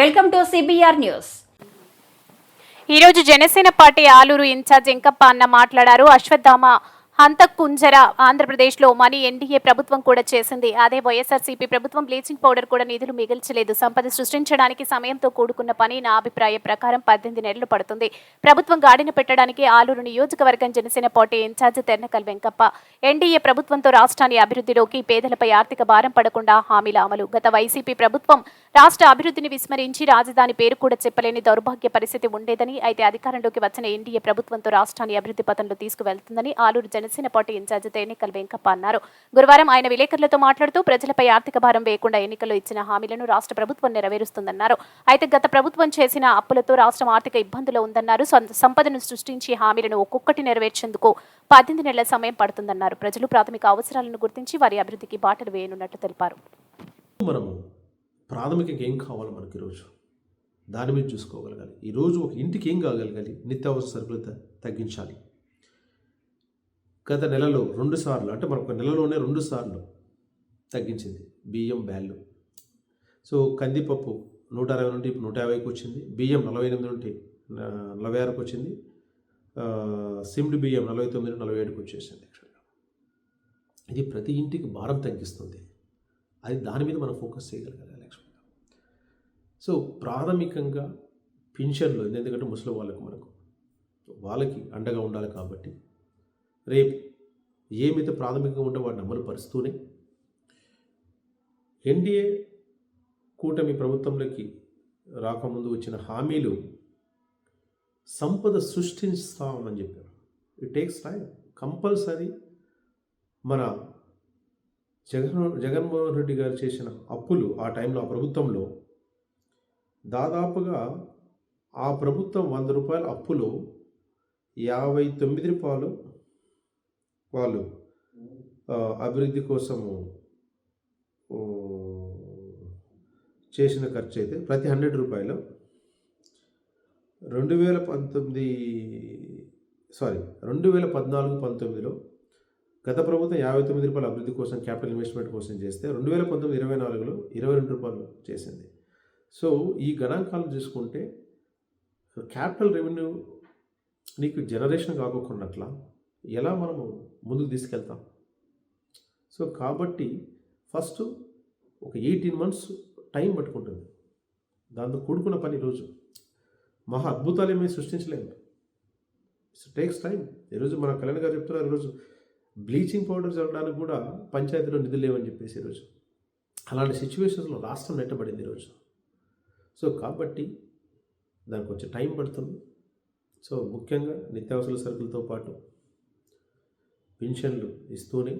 Welcome to CBR news ఈ రోజు Janasena party Aluru incharge ఇంకప్ప అన్న మాట్లాడారు. అశ్వత్థామ హంతకుంజర ఆంధ్రప్రదేశ్లో మనీ ఎన్డీఏ ప్రభుత్వం కూడా చేసింది. అదే వైఎస్ఆర్సీపీ ప్రభుత్వం బ్లీచింగ్ పౌడర్ కూడా నిధులు మిగిల్చలేదు. సంపద సృష్టించడానికి సమయంతో కూడుకున్న పని నా అభిప్రాయం ప్రకారం పద్దెనిమిది నెలలు పడుతుంది. ప్రభుత్వం గాడిన పెట్టడానికి ఆలూరు నియోజకవర్గం Janasena party incharge Ternakal Venkappa NDA ప్రభుత్వంతో రాష్ట్రాన్ని అభివృద్ధిలోకి పేదలపై ఆర్థిక భారం పడకుండా హామీల అమలు. గత వైసీపీ ప్రభుత్వం రాష్ట్ర అభివృద్ధిని విస్మరించి రాజధాని పేరు కూడా చెప్పలేని దౌర్భాగ్య పరిస్థితి ఉండేదని అయితే అధికారంలోకి వచ్చిన ఎన్డీఏ ప్రభుత్వంతో రాష్ట్రాన్ని అభివృద్ధి పథంలో తీసుకువెళ్తుందని ఆలూరు జన జనసేన పార్టీ ఇన్ఛార్జ్ తేనికల్ వెంకప్ప అన్నారు. గురువారం ఆయన విలేకరులతో మాట్లాడుతూ ప్రజలపై ఆర్థిక భారం వేయకుండా ఎన్నికల్లో ఇచ్చిన హామీలను రాష్ట్ర ప్రభుత్వం నెరవేరుస్తుందన్నారు. అయితే గత ప్రభుత్వం చేసిన అప్పులతో రాష్ట్రం ఆర్థిక ఇబ్బందులు ఉందన్నారు. సంపదను సృష్టించి హామీలను ఒక్కొక్కటి నెరవేర్చేందుకు పద్దెనిమిది నెలల సమయం పడుతుందన్నారు. ప్రజలు ప్రాథమిక అవసరాలను గుర్తించి వారి అభివృద్ధికి బాటలు వేయనున్నట్లు తెలిపారు. మనము ప్రాథమికంగా ఏం కావాలి మనకి ఈరోజు దాని మీద చూసుకోగలగాలి. ఈరోజు ఒక ఇంటికి ఏం కాగలగాలి? నిత్యావసర సరుకులు తగ్గించాలి. గత నెలలో రెండు సార్లు అంటే మనకు నెలలోనే రెండు సార్లు తగ్గించింది బియ్యం బ్యాళ్ళు సో కందిపప్పు నూట అరవై నుండి నూట యాభైకి వచ్చింది బియ్యం నలభై ఎనిమిది నుండి నలభై ఆరుకు వచ్చింది సిమ్డ్ బియ్యం నలభై తొమ్మిది నుండి నలభై ఏడుకి వచ్చేసింది యాక్చువల్గా ఇది ప్రతి ఇంటికి భారం తగ్గిస్తుంది. అది దాని మీద మనం ఫోకస్ చేయగలగాలి యాక్చువల్గా సో ప్రాథమికంగా పింఛన్లు ఎందుకంటే ముసలి వాళ్ళకు మనకు వాళ్ళకి అండగా ఉండాలి కాబట్టి రేపు ఏమైతే ప్రాథమికంగా ఉంటే వాటిని అమలు పరుస్తూనే ఎన్డీఏ కూటమి ప్రభుత్వంలోకి రాకముందు వచ్చిన హామీలు సంపద సృష్టిస్తామని చెప్పారు. ఇట్ టేక్స్ టైం కంపల్సరీ మన జగన్ జగన్మోహన్ రెడ్డి గారు చేసిన అప్పులు ఆ టైంలో ఆ ప్రభుత్వంలో దాదాపుగా ఆ ప్రభుత్వం వంద రూపాయల అప్పులు యాభై తొమ్మిది రూపాయలు వాళ్ళు అభివృద్ధి కోసము చేసిన ఖర్చు అయితే ప్రతి హండ్రెడ్ రూపాయలు. రెండు వేల పంతొమ్మిది సారీ రెండు వేల పద్నాలుగు పంతొమ్మిదిలో గత ప్రభుత్వం యాభై తొమ్మిది రూపాయల అభివృద్ధి కోసం క్యాపిటల్ ఇన్వెస్ట్మెంట్ కోసం చేస్తే రెండు వేల పంతొమ్మిది ఇరవై నాలుగులో ఇరవై రెండు రూపాయలు చేసింది. సో ఈ గణాంకాలు చూసుకుంటే క్యాపిటల్ రెవెన్యూ నీకు జనరేషన్ కాకోకున్నట్ల ఎలా మనము ముందుకు తీసుకెళ్తాం? సో కాబట్టి ఫస్ట్ ఒక ఎయిటీన్ మంత్స్ టైం పట్టుకుంటుంది. దాంతో కూడుకున్న పని రోజు. మహా అద్భుతాలు ఏమీ సృష్టించలేము ఇట్స్ టేక్స్ టైం ఈరోజు మన కళ్యాణ్ గారు చెప్తున్నారు ఈరోజు బ్లీచింగ్ పౌడర్ చల్లడానికి కూడా పంచాయతీలో నిధులు లేవని చెప్పేసి ఈరోజు అలాంటి సిచ్యువేషన్స్లో రాష్ట్రం నెట్టబడింది ఈరోజు సో కాబట్టి దానికి కొంచెం టైం పడుతుంది. సో ముఖ్యంగా నిత్యావసర సరుకులతో పాటు పెన్షన్లు ఇస్తూనే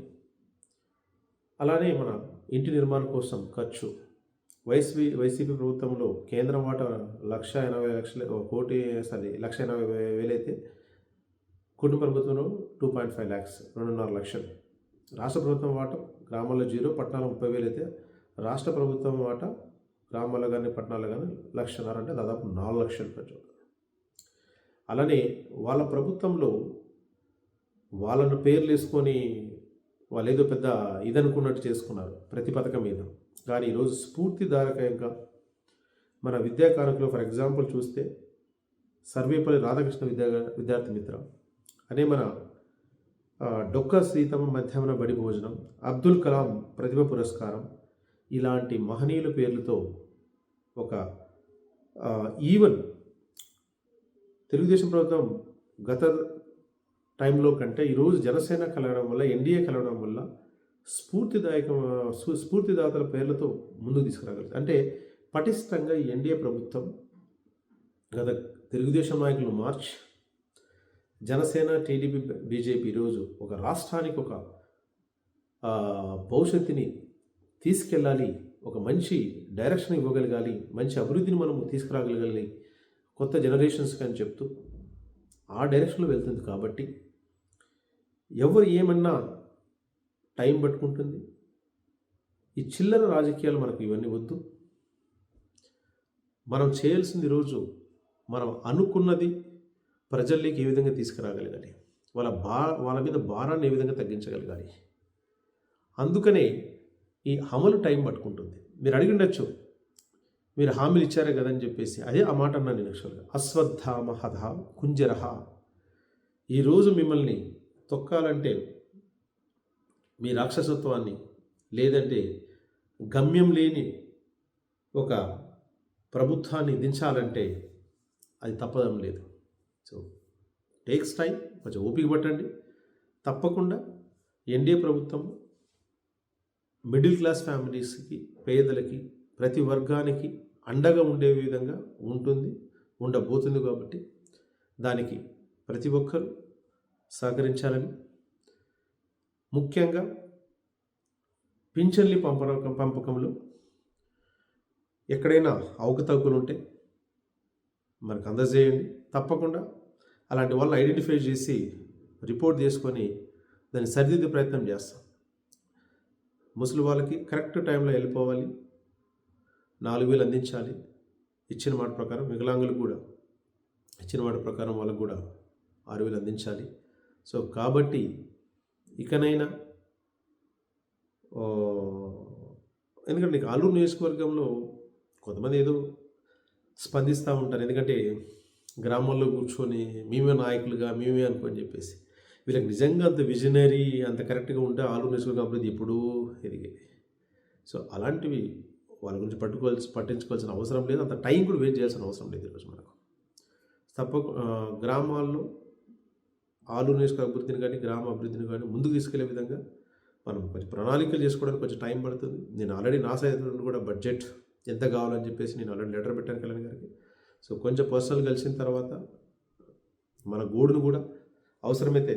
అలానే మన ఇంటి నిర్మాణం కోసం ఖర్చు. వైసీపీ వైసీపీ ప్రభుత్వంలో కేంద్రం వాటా లక్ష ఎనభై లక్షల కోటి సారీ లక్ష ఎనభై వేలైతే కుటుంబ ప్రభుత్వంలో టూ పాయింట్ ఫైవ్ ల్యాక్స్ రెండున్నర లక్షలు. రాష్ట్ర ప్రభుత్వం వాటా గ్రామాల్లో జీరో పట్టణాలు ముప్పై వేలు అయితే రాష్ట్ర ప్రభుత్వం వాటా గ్రామాల్లో కానీ పట్టణాల్లో కానీ లక్షన్నర అంటే దాదాపు నాలుగు లక్షలు ఖర్చు అలానే వాళ్ళ ప్రభుత్వంలో వాళ్ళను పేర్లు వేసుకొని వాళ్ళు ఏదో పెద్ద ఇదనుకున్నట్టు చేసుకున్నారు ప్రతి పథకం మీద. కానీ ఈరోజు స్ఫూర్తిదారకంగా మన విద్యా కారకులు ఫర్ ఎగ్జాంపుల్ చూస్తే సర్వేపల్లి రాధాకృష్ణ విద్యా విద్యార్థి మిత్ర అనే మన డొక్క సీతమ్మ మధ్యాహ్న బడి భోజనం అబ్దుల్ కలాం ప్రతిభ పురస్కారం ఇలాంటి మహనీయుల పేర్లతో ఒక ఈవెన్ తెలుగుదేశం ప్రభుత్వం గత టైంలో కంటే ఈరోజు జనసేన కలగడం వల్ల ఎన్డీఏ కలగడం వల్ల స్ఫూర్తిదాయక స్ఫూర్తిదాతల పేర్లతో ముందుకు తీసుకురాగలదు అంటే పటిష్టంగా ఎన్డీఏ ప్రభుత్వం గత తెలుగుదేశం నాయకులు మార్చ్ జనసేన టీడీపీ బీజేపీ ఈరోజు ఒక రాష్ట్రానికి ఒక భవిష్యత్తుని తీసుకెళ్ళాలి ఒక మంచి డైరెక్షన్ ఇవ్వగలగాలి మంచి అభివృద్ధిని మనము తీసుకురాగలగాలి కొత్త జనరేషన్స్కి అని చెప్తూ ఆ డైరెక్షన్లో వెళ్తుంది. కాబట్టి ఎవరు ఏమన్నా టైం పట్టుకుంటుంది? ఈ చిల్లర రాజకీయాలు మనకు ఇవన్నీ వద్దు. మనం చేయాల్సింది రోజు మనం అనుకున్నది ప్రజల్లోకి ఏ విధంగా తీసుకురాగలగాలి? వాళ్ళ బా వాళ్ళ మీద భారాన్ని ఏ విధంగా తగ్గించగలగాలి? అందుకనే ఈ అమలు టైం పట్టుకుంటుంది. మీరు అడిగి ఉండొచ్చు మీరు హామీలు ఇచ్చారే కదని చెప్పేసి అదే ఆ మాట అన్నాను నేను యాక్చువల్గా. అశ్వత్థామ హధ కుంజరహ. ఈరోజు మిమ్మల్ని తొక్కాలంటే మీ రాక్షసత్వాన్ని లేదంటే గమ్యం లేని ఒక ప్రభుత్వాన్ని దించాలంటే అది తప్పదం లేదు. సో టేక్స్ టైం కొంచెం ఓపిక పట్టండి. తప్పకుండా ఎన్డీఏ ప్రభుత్వం మిడిల్ క్లాస్ ఫ్యామిలీస్కి పేదలకి ప్రతి వర్గానికి అండగా ఉండే విధంగా ఉంటుంది ఉండబోతుంది కాబట్టి దానికి ప్రతి ఒక్కరూ సహకరించాలని. ముఖ్యంగా పింఛన్లు పంపకం పంపకంలో ఎక్కడైనా అవకతవకలు ఉంటే మనకు అందజేయండి. తప్పకుండా అలాంటి వాళ్ళని ఐడెంటిఫై చేసి రిపోర్ట్ చేసుకొని దాన్ని సరిదిద్దే ప్రయత్నం చేస్తాం. ముసలి వాళ్ళకి కరెక్ట్ టైంలో వెళ్ళిపోవాలి. నాలుగు వేలు అందించాలి. ఇచ్చిన మాట ప్రకారం వికలాంగులు కూడా ఇచ్చిన మాట ప్రకారం వాళ్ళకు కూడా ఆరు వేలు అందించాలి. సో కాబట్టి ఇకనైనా ఎందుకంటే నీకు ఆలూరు నియోజకవర్గంలో కొంతమంది ఏదో స్పందిస్తూ ఉంటారు. ఎందుకంటే గ్రామాల్లో కూర్చొని మేమే నాయకులుగా మేమే అనుకోని చెప్పేసి. వీళ్ళకి నిజంగా అంత విజనరీ అంత కరెక్ట్గా ఉంటే ఆలూరు నియోజకవర్గం అభివృద్ధి ఎప్పుడూ ఎదిగేది సో అలాంటివి వాళ్ళ గురించి పట్టుకోవాల్సి పట్టించుకోవాల్సిన అవసరం లేదు. అంత టైం కూడా వేస్ట్ చేయాల్సిన అవసరం లేదు ఈరోజు మనకు. తప్పక గ్రామాల్లో ఆలు నియోజక అభివృద్ధిని కానీ గ్రామ అభివృద్ధిని కానీ ముందుకు తీసుకెళ్ళే విధంగా మనం కొంచెం ప్రణాళికలు చేసుకోవడానికి కొంచెం టైం పడుతుంది. నేను ఆల్రెడీ నా సైడ్ నుండి కూడా బడ్జెట్ ఎంత కావాలని చెప్పేసి నేను ఆల్రెడీ లెటర్ పెట్టాను కళ్యాణ్ గారికి. సో కొంచెం పర్సనల్ కలిసిన తర్వాత మన గోడును కూడా అవసరమైతే